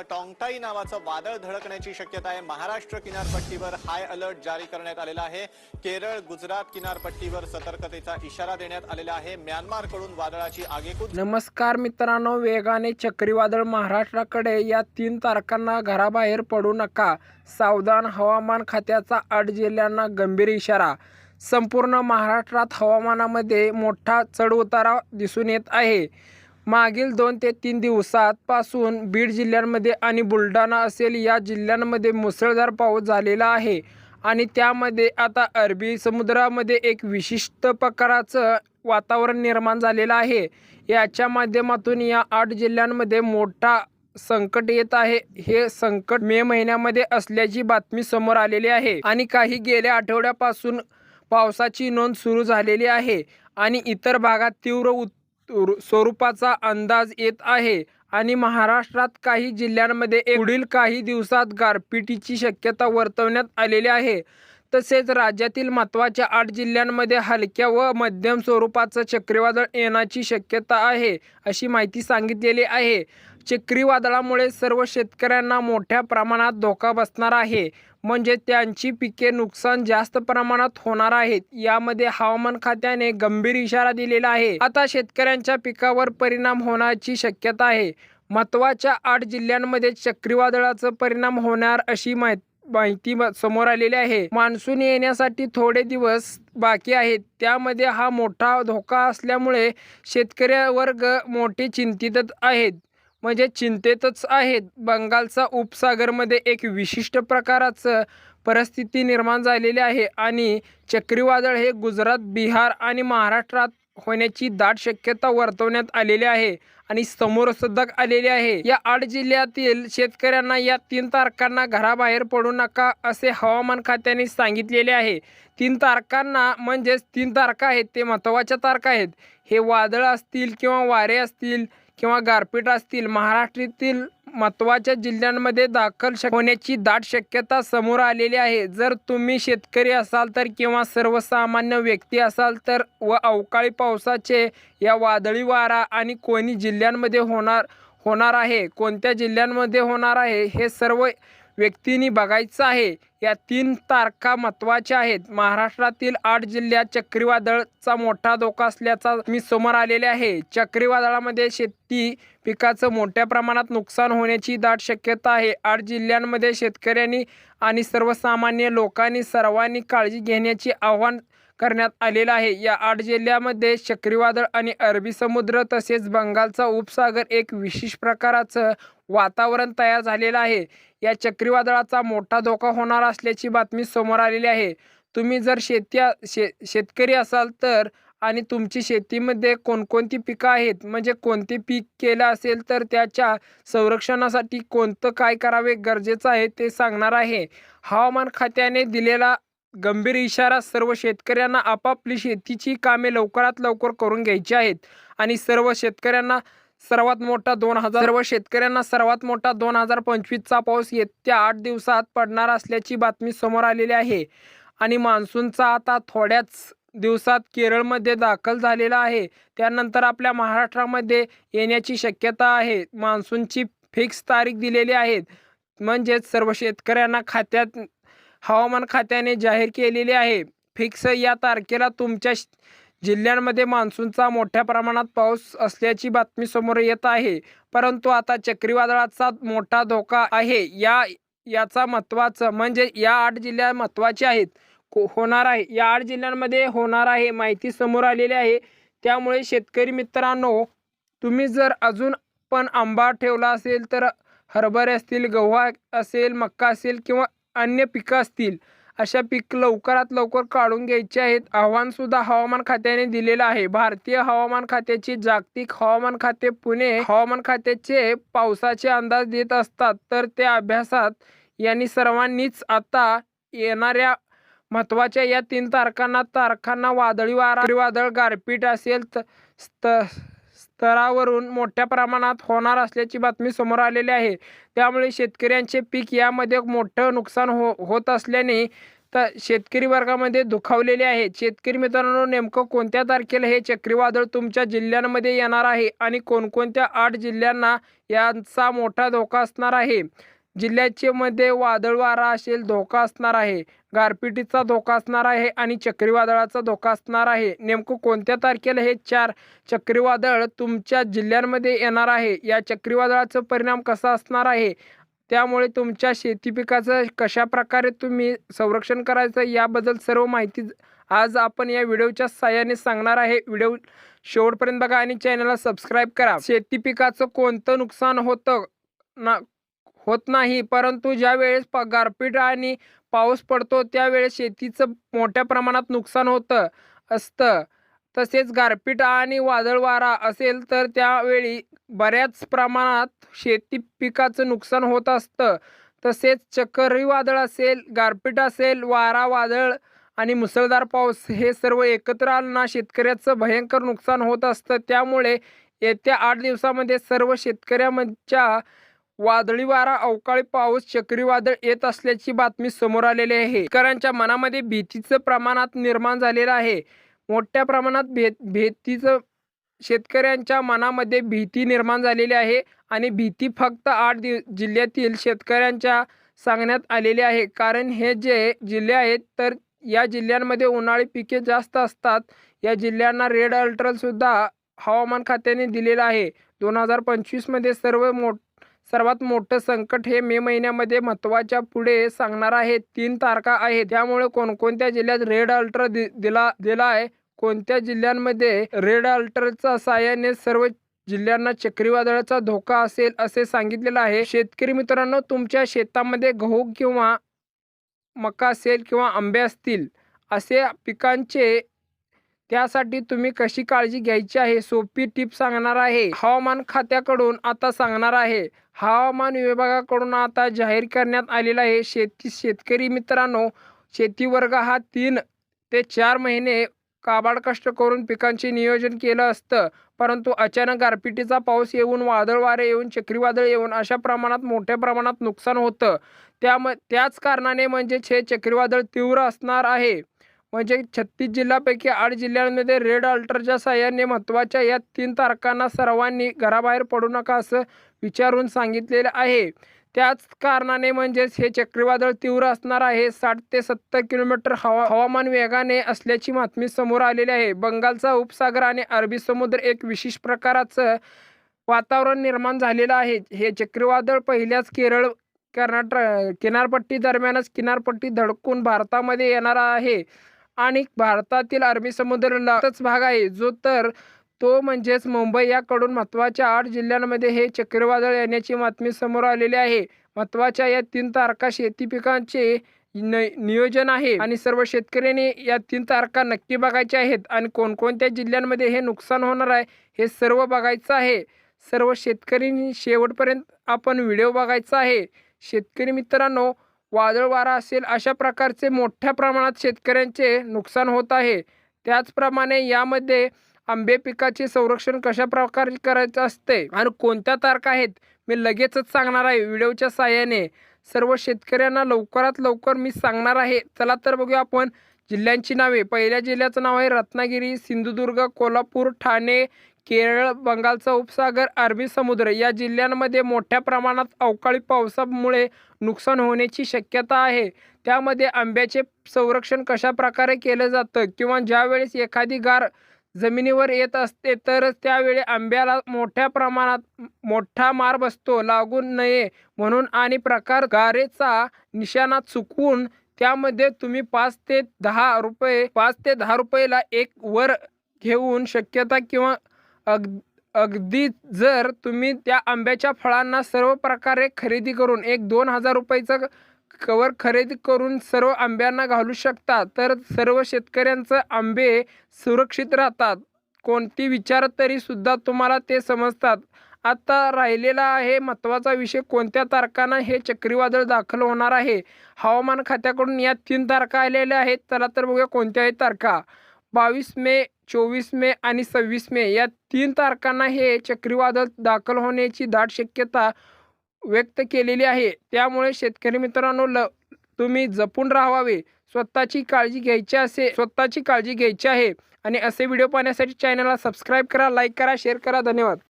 टॉंगटाई नावाचं वादळ धडकण्याची शक्यता आहे. महाराष्ट्र किनारपट्टीवर हाय अलर्ट जारी करण्यात आलेला आहे. केरळ गुजरात किनारपट्टीवर सतर्कतेचा इशारा देण्यात आलेला आहे. म्यानमारकडून वादळाची आगेकूच नमस्कार मित्रांनो वेगाने चक्रीवादळ महाराष्ट्राकडे या तीन तारखांना घराबाहेर पडू नका. सावधान हवामान खात्याचा आठ जिल्ह्यांना गंभीर इशारा. संपूर्ण महाराष्ट्रात हवामानामध्ये मोठा चढउतारा दिसून येत आहे. मागील दोन ते तीन दिवसात पासून बीड जिल्ह्यांमध्ये आणि बुलढाणा असेल या जिल्ह्यांमध्ये मुसळधार पाऊस झालेला आहे. आणि त्यामध्ये आता अरबी समुद्रामध्ये एक विशिष्ट प्रकाराचं वातावरण निर्माण झालेलं आहे. याच्या माध्यमातून या आठ जिल्ह्यांमध्ये मोठा संकट येत आहे. हे संकट मे महिन्यामध्ये असल्याची बातमी समोर आलेली आहे. आणि काही गेल्या आठवड्यापासून पावसाची नोंद सुरू झालेली आहे. आणि इतर भागात तीव्र उत स्वरूपाचा अंदाज येत आहे आणि महाराष्ट्रात काही जिल्ह्यांमध्ये पुढील काही दिवसात गारपिटीची शक्यता वर्तवण्यात आलेली आहे. तसेच राज्यातील महत्त्वाच्या आठ जिल्ह्यांमध्ये हलक्या व मध्यम स्वरूपाचं चक्रीवादळ येण्याची शक्यता आहे अशी माहिती सांगितलेली आहे. चक्रीवादळामुळे सर्व शेतकऱ्यांना मोठ्या प्रमाणात धोका बसणार आहे. म्हणजे त्यांची पिके नुकसान जास्त प्रमाणात होणार आहेत. यामध्ये हवामान खात्याने गंभीर इशारा दिलेला आहे. आता शेतकऱ्यांच्या पिकावर परिणाम होण्याची शक्यता आहे. महत्त्वाच्या आठ जिल्ह्यांमध्ये चक्रीवादळाचा परिणाम होणार अशी माहिती माहिती म- समोर आलेली आहे. मान्सून येण्यासाठी थोडे दिवस बाकी आहेत. त्यामध्ये हा मोठा धोका असल्यामुळे शेतकरी वर्ग मोठे चिंतित आहेत. म्हणजे चिंतेतच आहेत. बंगालचा उपसागरमध्ये एक विशिष्ट प्रकाराचं परिस्थिती निर्माण झालेली आहे आणि चक्रीवादळ हे गुजरात बिहार आणि महाराष्ट्रात होण्याची दाट शक्यता वर्तवण्यात आलेली आहे आणि समोर सदक आलेली आहे. या आठ जिल्ह्यातील शेतकऱ्यांना या तीन तारखांना घराबाहेर पडू नका असे हवामान खात्याने सांगितलेले आहे. तीन तारखांना म्हणजेच तीन तारखा आहेत ते महत्त्वाच्या तारखा आहेत. हे वादळ असतील किंवा वारे असतील किंवा गारपीट असतील महाराष्ट्रातील महत्त्वाच्या जिल्ह्यांमध्ये दाखल होण्याची दाट शक्यता समोर आलेली आहे. जर तुम्ही शेतकरी असाल तर किंवा सर्वसामान्य व्यक्ती असाल तर व अवकाळी पावसाचे या वादळी वारा आणि कोणी जिल्ह्यांमध्ये होणार होणार आहे कोणत्या जिल्ह्यांमध्ये होणार आहे हे सर्व व्यक्तींनी बघायचं आहे. या तीन तारखा महत्त्वाच्या आहेत. महाराष्ट्रातील आठ जिल्ह्यात चक्रीवादळचा मोठा धोका असल्याचा मी समोर आलेले आहे. चक्रीवादळामध्ये शेती पिकाचं मोठ्या प्रमाणात नुकसान होण्याची दाट शक्यता आहे. आठ जिल्ह्यांमध्ये शेतकऱ्यांनी आणि सर्वसामान्य लोकांनी सर्वांनी काळजी घेण्याचे आवाहन करण्यात आलेलं आहे. या आठ जिल्ह्यामध्ये चक्रीवादळ आणि अरबी समुद्र तसेच बंगालचा उपसागर एक विशेष प्रकाराचं वातावरण तयार झालेलं आहे. या चक्रीवादळाचा मोठा धोका होणार असल्याची बातमी समोर आलेली आहे. तुम्ही जर शेती शे शेतकरी असाल तर आणि तुमची शेतीमध्ये कोणकोणती पिकं आहेत म्हणजे कोणते पीक केलं असेल तर त्याच्या संरक्षणासाठी कोणतं काय करावे गरजेचं आहे ते सांगणार आहे. हवामान खात्याने दिलेला गंभीर इशारा सर्व शेतकऱ्यांना आपापली शेतीची कामे लवकरात लवकर करून घ्यायची आहेत आणि सर्व शेतकऱ्यांना सर्वात मोठा दोन हजार सर्व शेतकऱ्यांना सर्वात मोठा दोन हजार पंचवीसचा पाऊस येत्या आठ दिवसात पडणार असल्याची बातमी समोर आलेली आहे. आणि मान्सूनचा आता थोड्याच दिवसात केरळमध्ये दाखल झालेला आहे. त्यानंतर आपल्या महाराष्ट्रामध्ये येण्याची शक्यता आहे. मान्सूनची फिक्स तारीख दिलेली आहे. म्हणजेच सर्व शेतकऱ्यांना खात्यात हवामान खात्याने जाहीर केलेली आहे. फिक्स या तारखेला तुमच्या जिल्ह्यांमध्ये मान्सूनचा मोठ्या प्रमाणात पाऊस असल्याची बातमी समोर येत आहे. परंतु आता चक्रीवादळाचा मोठा धोका आहे. या याचा महत्त्वाचं म्हणजे या आठ जिल्ह्या महत्त्वाचे आहेत. को- होणार आहे. या आठ जिल्ह्यांमध्ये होणार आहे माहिती समोर आलेली आहे. त्यामुळे शेतकरी मित्रांनो तुम्ही जर अजून पण आंबा ठेवला असेल तर हरभरे असतील गहू असेल मक्का असेल किंवा अन्य पिकं असतील अशा पीक लवकरात लवकर काढून घ्यायचे आहेत. आव्हानसुद्धा हवामान खात्याने दिलेलं आहे. भारतीय हवामान खात्याचे जागतिक हवामान खाते पुणे हवामान खात्याचे पावसाचे अंदाज देत असतात. तर त्या अभ्यासात यांनी सर्वांनीच आता येणाऱ्या महत्त्वाच्या या तीन तारखांना तारखांना वादळी वारा वादळ गारपीट असेल त- स्तरावरून मोठ्या प्रमाणात होणार असल्याची बातमी समोर आलेली आहे. त्यामुळे शेतकऱ्यांचे पीक यामध्ये मोठं नुकसान हो होत असल्याने तर शेतकरी वर्गामध्ये दुखावलेले आहेत शेतकरी मित्रांनो नेमकं कोणत्या तारखेला हे चक्रीवादळ तुमच्या जिल्ह्यांमध्ये येणार आहे? आणि कोणकोणत्या आठ जिल्ह्यांना यांचा मोठा धोका असणार आहे? जिल्ह्याचे मध्ये वादळ वारा असेल धोका असणार आहे. गारपिटीचा धोका असणार आहे आणि चक्रीवादळाचा धोका असणार आहे. नेमकं कोणत्या तारखेला हे चार चक्रीवादळ तुमच्या जिल्ह्यांमध्ये येणार आहे? या चक्रीवादळाचा परिणाम कसा असणार आहे? त्यामुळे तुमच्या शेती पिकाचं कशा प्रकारे तुम्ही संरक्षण करायचं याबद्दल सर्व माहिती आज आपण या व्हिडिओच्या सहाय्याने सांगणार आहे. व्हिडिओ शेवटपर्यंत बघा आणि चॅनलला सबस्क्राईब करा. शेती पिकाचं कोणतं नुकसान होतं ना होत नाही. परंतु ज्या वेळेस प गारपीट आणि पाऊस पडतो त्यावेळेस शेतीचं मोठ्या प्रमाणात नुकसान होतं असतं. तसेच गारपीट आणि वादळ वारा असेल तर त्यावेळी बऱ्याच प्रमाणात शेती पिकाचं नुकसान होत असतं. तसेच चक्रीवादळ असेल गारपीट असेल वारा वादळ आणि मुसळधार पाऊस हे सर्व एकत्र आलं ना शेतकऱ्याचं भयंकर नुकसान होत असतं. त्यामुळे येत्या आठ दिवसामध्ये सर्व शेतकऱ्यांच्या वादळी वारा अवकाळी पाऊस चक्रीवादळ येत असल्याची बातमी समोर आलेली आहे. शेतकऱ्यांच्या मनामध्ये भीतीचं प्रमाणात निर्माण झालेलं आहे. मोठ्या प्रमाणात भे भीतीचं शेतकऱ्यांच्या मनामध्ये भीती निर्माण झालेली आहे आणि भीती फक्त आठ दिव जिल्ह्यातील शेतकऱ्यांच्या सांगण्यात आलेली आहे. कारण हे जे जिल्हे आहेत तर या जिल्ह्यांमध्ये उन्हाळी पिके जास्त असतात. या जिल्ह्यांना रेड अलर्टसुद्धा हवामान खात्याने दिलेलं आहे. दोन हजार पंचवीसमध्ये सर्व मोठ सर्वात मोठं संकट हे मे महिन्यामध्ये महत्त्वाच्या पुढे सांगणार आहे. तीन तारखा आहेत. त्यामुळे कोणकोणत्या जिल्ह्यात रेड अल्टर दि दिला दिला आहे? कोणत्या जिल्ह्यांमध्ये रेड अल्टरच्या साहाय्याने सर्व जिल्ह्यांना चक्रीवादळाचा धोका असेल असे सांगितलेलं आहे? शेतकरी मित्रांनो तुमच्या शेतामध्ये गहू किंवा मका असेल किंवा आंबे असतील असे पिकांचे त्यासाठी तुम्ही कशी काळजी घ्यायची आहे? सोपी टीप सांगणार आहे. हवामान खात्याकडून आता सांगणार आहे. हवामान विभागाकडून आता जाहीर करण्यात आलेला आहे. शेती शेतकरी मित्रांनो शेती वर्ग हा तीन ते चार महिने काबाड कष्ट करून पिकांचे नियोजन केलं असतं. परंतु अचानक गारपिटीचा पाऊस येऊन वादळ वारे येऊन चक्रीवादळ येऊन अशा प्रमाणात मोठ्या प्रमाणात नुकसान होतं. त्याम त्याच कारणाने म्हणजेच हे चक्रीवादळ तीव्र असणार आहे. म्हणजे छत्तीस जिल्ह्यापैकी आठ जिल्ह्यांमध्ये रेड अल्टरच्या साह्याने महत्त्वाच्या या तीन तारखांना सर्वांनी घराबाहेर पडू नका असं विचारून सांगितलेलं आहे. त्याच कारणाने म्हणजेच हे चक्रीवादळ तीव्र असणार आहे. साठ ते सत्तर किलोमीटर हवा हवामान वेगाने असल्याची बातमी समोर आलेली आहे. बंगालचा उपसागर आणि अरबी समुद्र एक विशेष प्रकाराचं वातावरण निर्माण झालेलं आहे. हे चक्रीवादळ पहिल्याच केरळ कर्नाटक किनारपट्टी दरम्यानच किनारपट्टी धडकून भारतामध्ये येणार आहे. आणि भारतातील अरबी समुद्रालाच भाग आहे. जो तर तो म्हणजेच मुंबई. याकडून महत्त्वाच्या आठ जिल्ह्यांमध्ये हे चक्रीवादळ येण्याची बातमी समोर आलेली आहे. महत्त्वाच्या या तीन तारखा शेती पिकांचे न नियोजन आहे. आणि सर्व शेतकऱ्यांनी या तीन तारखा नक्की बघायच्या आहेत. आणि कोणकोणत्या जिल्ह्यांमध्ये हे नुकसान होणार आहे हे सर्व बघायचं आहे. सर्व शेतकऱ्यांनी शेवटपर्यंत आपण व्हिडिओ बघायचा आहे. शेतकरी मित्रांनो वादळ वारा असेल अशा प्रकारचे मोठ्या प्रमाणात शेतकऱ्यांचे नुकसान होत आहे. त्याचप्रमाणे यामध्ये आंबे पिकाचे संरक्षण कशा प्रकारे करायचं असते आणि कोणत्या तारखा आहेत मी लगेचच सांगणार आहे व्हिडिओच्या साह्याने सर्व शेतकऱ्यांना लवकरात लवकर मी सांगणार आहे. चला तर बघूया आपण जिल्ह्यांची नावे. पहिल्या जिल्ह्याचं नाव आहे रत्नागिरी सिंधुदुर्ग कोल्हापूर ठाणे केरळ बंगालचा उपसागर अरबी समुद्र या जिल्ह्यांमध्ये मोठ्या प्रमाणात अवकाळी पावसामुळे नुकसान होण्याची शक्यता आहे. त्यामध्ये आंब्याचे संरक्षण कशा प्रकारे केलं जातं किंवा ज्यावेळेस एखादी गार जमिनीवर येत असते तर त्यावेळी आंब्याला मोठ्या प्रमाणात मोठा मार बसतो लागू नये म्हणून आणि प्रकार गारेचा निशाणा चुकवून त्यामध्ये तुम्ही पाच ते दहा रुपये पाच ते दहा रुपयेला एक वर घेऊन शक्यता किंवा अग अगदी जर तुम्ही त्या आंब्याच्या फळांना सर्व प्रकारे खरेदी करून एक दोन हजार रुपयाचं कवर खरेदी करून सर्व आंब्यांना घालू शकता तर सर्व शेतकऱ्यांचं आंबे सुरक्षित राहतात. कोणती विचार तरी सुद्धा तुम्हाला ते समजतात. आता राहिलेला आहे महत्त्वाचा विषय कोणत्या तारखांना हे चक्रीवादळ दाखल होणार आहे? हवामान खात्याकडून या तीन तारखा आलेल्या आहेत चला तर बघूया कोणत्या तारखा. बावीस मे चोवीस मे आणि सव्वीस मे या तीन तारखांना हे चक्रीवादळ दाखल होण्याची दाट शक्यता व्यक्त केलेली आहे. त्यामुळे शेतकरी मित्रांनो ल तुम्ही जपून राहावे. स्वतःची काळजी घ्यायची असे स्वतःची काळजी घ्यायची आहे. आणि असे व्हिडिओ पाहण्यासाठी चॅनलला सबस्क्राईब करा लाईक करा शेअर करा. धन्यवाद.